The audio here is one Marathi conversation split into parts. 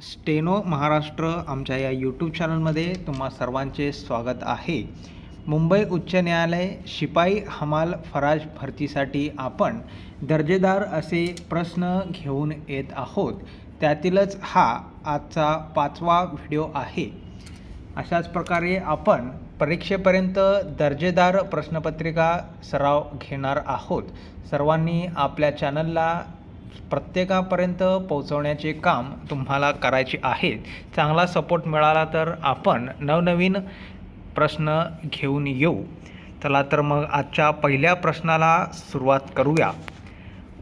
स्टेनो महाराष्ट्र आमच्या या यूट्यूब चॅनलमध्ये तुम्हा सर्वांचे स्वागत आहे. मुंबई उच्च न्यायालय शिपाई हमाल फराज भरतीसाठी आपण दर्जेदार असे प्रश्न घेऊन येत आहोत. त्यातीलच हा आजचा पाचवा व्हिडिओ आहे. अशाच प्रकारे आपण परीक्षेपर्यंत दर्जेदार प्रश्नपत्रिका सराव घेणार आहोत. सर्वांनी आपल्या चॅनलला प्रत्येकापर्यंत पोहोचवण्याचे काम तुम्हाला करायचे आहे. चांगला सपोर्ट मिळाला तर आपण नवनवीन प्रश्न घेऊन येऊ. चला तर मग आजच्या पहिल्या प्रश्नाला सुरुवात करूया.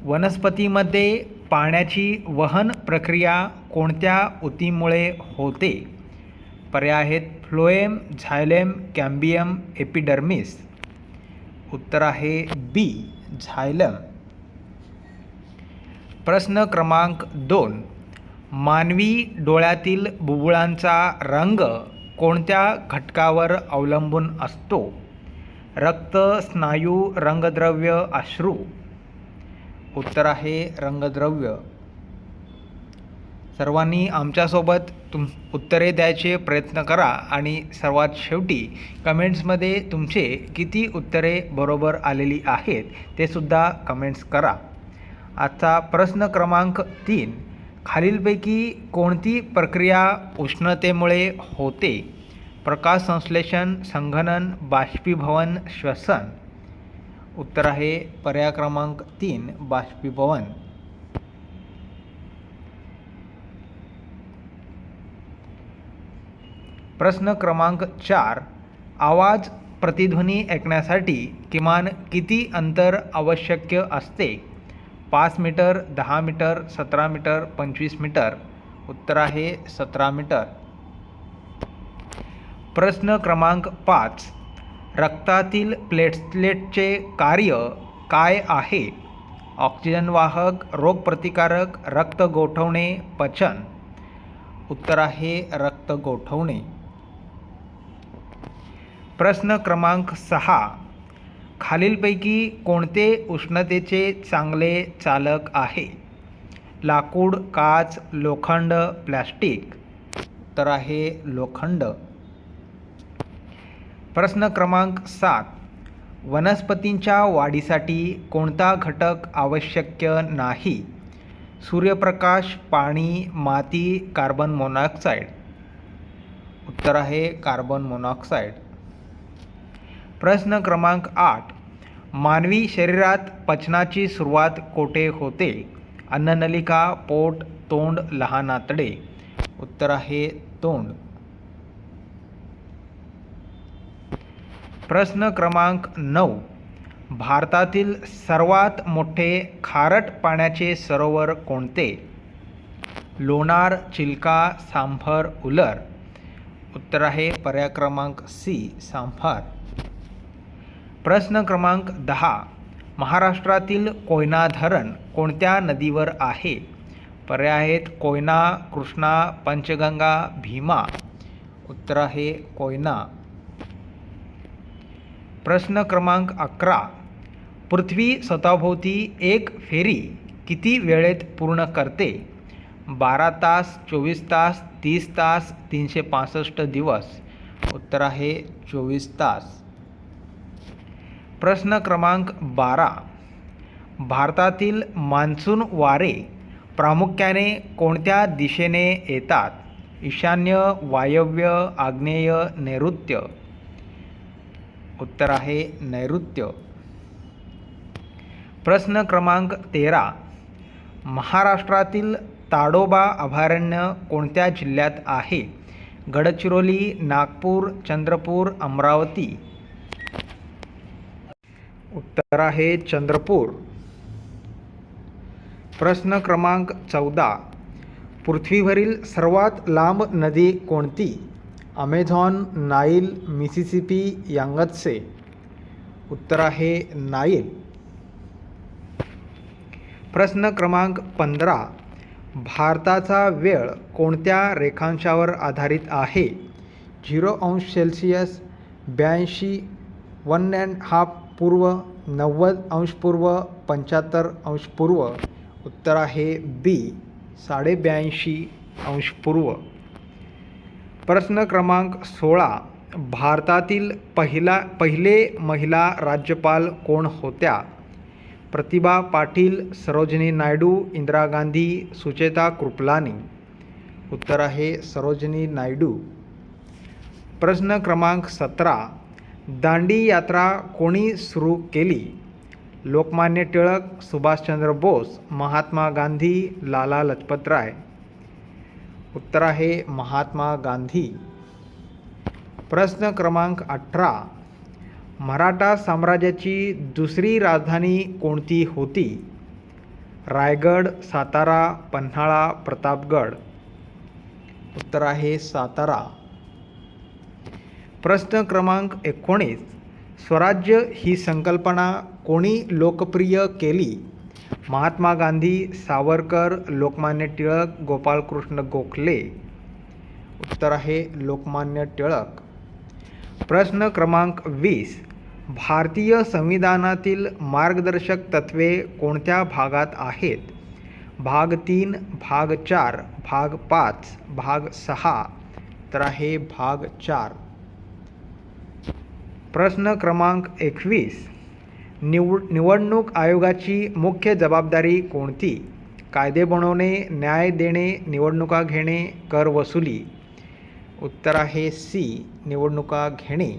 वनस्पतीमध्ये पाण्याची वहन प्रक्रिया कोणत्या ऊतीमुळे होते? पर्याय आहेत फ्लोएम झायलेम कॅम्बियम एपिडर्मिस. उत्तर आहे बी झायलम. प्रश्न क्रमांक दोन. मानवी डोळ्यातील बुबुळांचा रंग कोणत्या घटकावर अवलंबून असतो? रक्त स्नायू रंगद्रव्य अश्रू. उत्तर आहे रंगद्रव्य. सर्वांनी आमच्यासोबत तुम उत्तरे द्यायचे प्रयत्न करा आणि सर्वात शेवटी कमेंट्समध्ये तुमचे किती उत्तरे बरोबर आलेली आहेत ते सुद्धा कमेंट्स करा. आजचा प्रश्न क्रमांक तीन. खालीलपैकी कोणती प्रक्रिया उष्णतेमुळे होते? प्रकाश संश्लेषण संघनन बाष्पीभवन श्वसन. उत्तर आहे पर्याय क्रमांक तीन बाष्पीभवन. प्रश्न क्रमांक चार. आवाज प्रतिध्वनी ऐकण्यासाठी किमान किती अंतर आवश्यक असते? पाच मीटर दहा मीटर सतरा मीटर पंचवीस मीटर. उत्तर आहे सतरा मीटर. प्रश्न क्रमांक पाच. रक्तातील प्लेटलेटचे कार्य काय आहे? ऑक्सिजन वाहक रोगप्रतिकारक रक्त गोठवणे पचन. उत्तर आहे रक्त गोठवणे. प्रश्न क्रमांक सहा. खालीलपैकी कोणते उष्णतेचे चांगले चालक आहे? लाकूड काच लोखंड प्लॅस्टिक. तर आहे लोखंड. प्रश्न क्रमांक सात. वनस्पतींच्या वाढीसाठी कोणता घटक आवश्यक नाही? सूर्यप्रकाश पाणी माती कार्बन मोनॉक्साईड. उत्तर आहे कार्बन मोनॉक्साईड. प्रश्न क्रमांक आठ. मानवी शरीरात पचनाची सुरुवात कोठे होते? अन्ननलिका पोट तोंड लहान आतडे उत्तर आहे तोंड. प्रश्न क्रमांक नऊ. भारतातील सर्वात मोठे खारट पाण्याचे सरोवर कोणते? लोणार चिल्का सांभर उलर. उत्तर आहे पर्याय क्रमांक सी सांभार प्रश्न क्रमांक दहा. महाराष्ट्रातील कोयना धरण कोणत्या नदीवर आहे? पर्याय आहेत कोयना कृष्णा पंचगंगा भीमा. उत्तर आहे कोयना. प्रश्न क्रमांक अकरा. पृथ्वी स्वतःभोवती एक फेरी किती वेळेत पूर्ण करते? बारा तास चोवीस तास तीस तास तीनशे पासष्ट दिवस. उत्तर आहे चोवीस तास. प्रश्न क्रमांक बारा. भारतातील मान्सून वारे प्रामुख्याने कोणत्या दिशेने येतात? ईशान्य वायव्य आग्नेय नैऋत्य? उत्तर आहे नैऋत्य. प्रश्न क्रमांक तेरा. महाराष्ट्रातील ताडोबा अभयारण्य कोणत्या जिल्ह्यात आहे? गडचिरोली नागपूर चंद्रपूर अमरावती उत्तर आहे चंद्रपूर. प्रश्न क्रमांक चौदा. पृथ्वीवरील सर्वात लांब नदी कोणती? Amazon Nile Mississippi Yangtze. उत्तर आहे नाईल. प्रश्न क्रमांक पंधरा. भारताचा वेळ कोणत्या रेखांशावर आधारित आहे? झिरो अंश सेल्सिअस ब्याऐंशी वन अँड हाफ पूर्व नव्वद अंश पूर्व पंच्याहत्तर अंश पूर्व उत्तर आहे बी साडे ब्याऐंशी अंश पूर्व. प्रश्न क्रमांक सोळा भारतातील पहिला पहिले महिला राज्यपाल कोण होत्या? प्रतिभा पाटील सरोजिनी नायडू इंदिरा गांधी सुचेता कृपलानी. उत्तर आहे सरोजिनी नायडू. प्रश्न क्रमांक सतरा दांडी यात्रा कोणी सुरू केली? लोकमान्य टिळक सुभाषचंद्र बोस महात्मा गांधी लाला लजपतराय. उत्तर आहे महात्मा गांधी. प्रश्न क्रमांक अठरा. मराठा साम्राज्याची दुसरी राजधानी कोणती होती? रायगड सातारा पन्हाळा प्रतापगड. उत्तर आहे सातारा. प्रश्न क्रमांक एकोणीस. स्वराज्य ही संकल्पना कोणी लोकप्रिय केली? महात्मा गांधी सावरकर लोकमान्य टिळक गोपालकृष्ण गोखले. उत्तर आहे लोकमान्य टिळक. प्रश्न क्रमांक वीस. भारतीय संविधानातील मार्गदर्शक तत्त्वे कोणत्या भागात आहेत? भाग तीन भाग चार भाग पाच भाग सहा. तर आहे भाग चार. प्रश्न क्रमांक एकवीस. निव निवडणूक आयोगाची मुख्य जबाबदारी कोणती? कायदे बनवणे न्याय देणे निवडणुका घेणे कर वसुली. उत्तर आहे सी निवडणुका घेणे.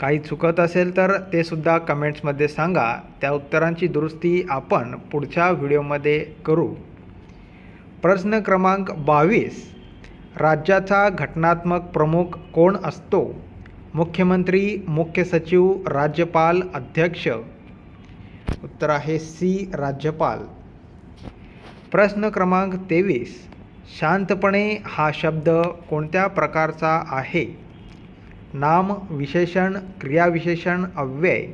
काही चुकत असेल तर ते सुद्धा कमेंट्समध्ये सांगा. त्या उत्तरांची दुरुस्ती आपण पुढच्या व्हिडिओमध्ये करू. प्रश्न क्रमांक बावीस. राज्याचा घटनात्मक प्रमुख कोण असतो? मुख्यमंत्री मुख्य सचिव राज्यपाल अध्यक्ष. उत्तर आहे सी राज्यपाल. प्रश्न क्रमांक तेवीस. शांतपणे हा शब्द कोणत्या प्रकारचा आहे? नाम विशेषण क्रियाविशेषण अव्यय.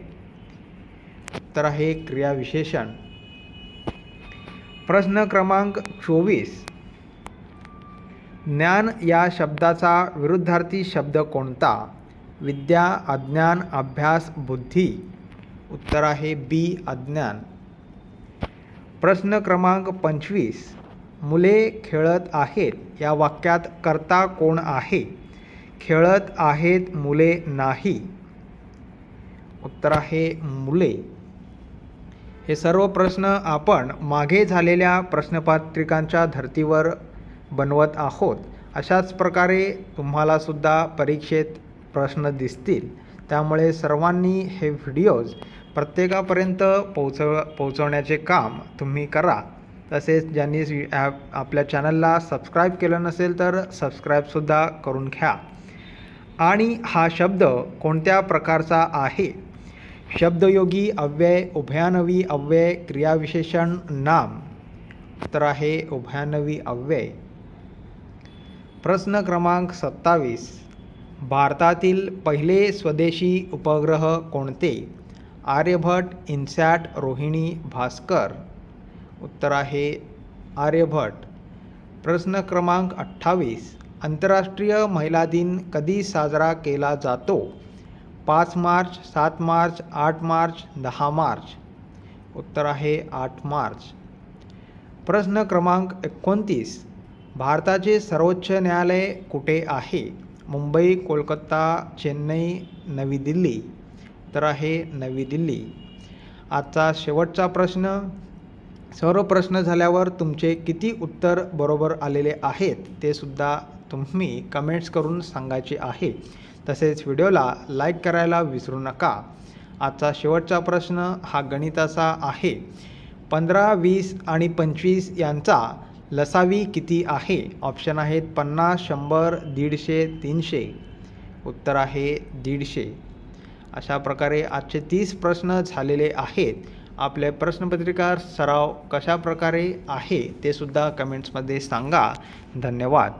उत्तर आहे क्रियाविशेषण. प्रश्न क्रमांक चोवीस. ज्ञान या शब्दाचा विरुद्धार्थी शब्द कोणता? विद्या अज्ञान अभ्यास बुद्धी. उत्तर आहे बी अज्ञान. प्रश्न क्रमांक पंचवीस. मुले खेळत आहेत या वाक्यात कर्ता कोण आहे? खेळत आहेत मुले नाही. उत्तर आहे मुले. हे सर्व प्रश्न आपण मागे झालेल्या प्रश्नपत्रिकांच्या धर्तीवर बनवत आहोत. अशाच प्रकारे तुम्हालासुद्धा परीक्षेत प्रश्न दिसतील. त्यामुळे सर्वांनी हे व्हिडिओज प्रत्येकापर्यंत पोचव पोचवण्याचे काम तुम्ही करा. तसेच ज्यांनी ॲप आपल्या चॅनलला सबस्क्राईब केलं नसेल तर सबस्क्राईबसुद्धा करून घ्या. आणि हा शब्द कोणत्या प्रकारचा आहे? शब्दयोगी अव्यय उभयानवी अव्यय क्रियाविशेषण नाम. तर आहे उभयानवी अव्यय. प्रश्न क्रमांक सत्तावीस. भारतातील पहिले स्वदेशी उपग्रह कोणते? आर्यभट इन्सॅट रोहिणी भास्कर. उत्तर आहे आर्यभट प्रश्न क्रमांक अठ्ठावीस. आंतरराष्ट्रीय महिला दिन कधी साजरा केला जातो? पाच मार्च सात मार्च आठ मार्च दहा मार्च. उत्तर आहे आठ मार्च. प्रश्न क्रमांक एकोणतीस. भारताचे सर्वोच्च न्यायालय कुठे आहे? मुंबई कोलकाता चेन्नई नवी दिल्ली. तर आहे नवी दिल्ली. आजचा शेवटचा प्रश्न. सर्व प्रश्न झाल्यावर तुमचे किती उत्तर बरोबर आलेले आहेत ते सुद्धा तुम्ही कमेंट्स करून सांगायचे आहे. तसेच व्हिडिओला लाईक करायला विसरू नका. आजचा शेवटचा प्रश्न हा गणिताचा आहे. पंधरा वीस आणि पंचवीस यांचा लसावी किती आहे? ऑप्शन आहेत पन्नास शंभर दीडशे तीनशे. उत्तर आहे दीडशे. अशा प्रकारे आजचे तीस प्रश्न झालेले आहेत. आपले प्रश्नपत्रिका सराव कशा प्रकारे आहे ते सुद्धा कमेंट्समध्ये सांगा. धन्यवाद.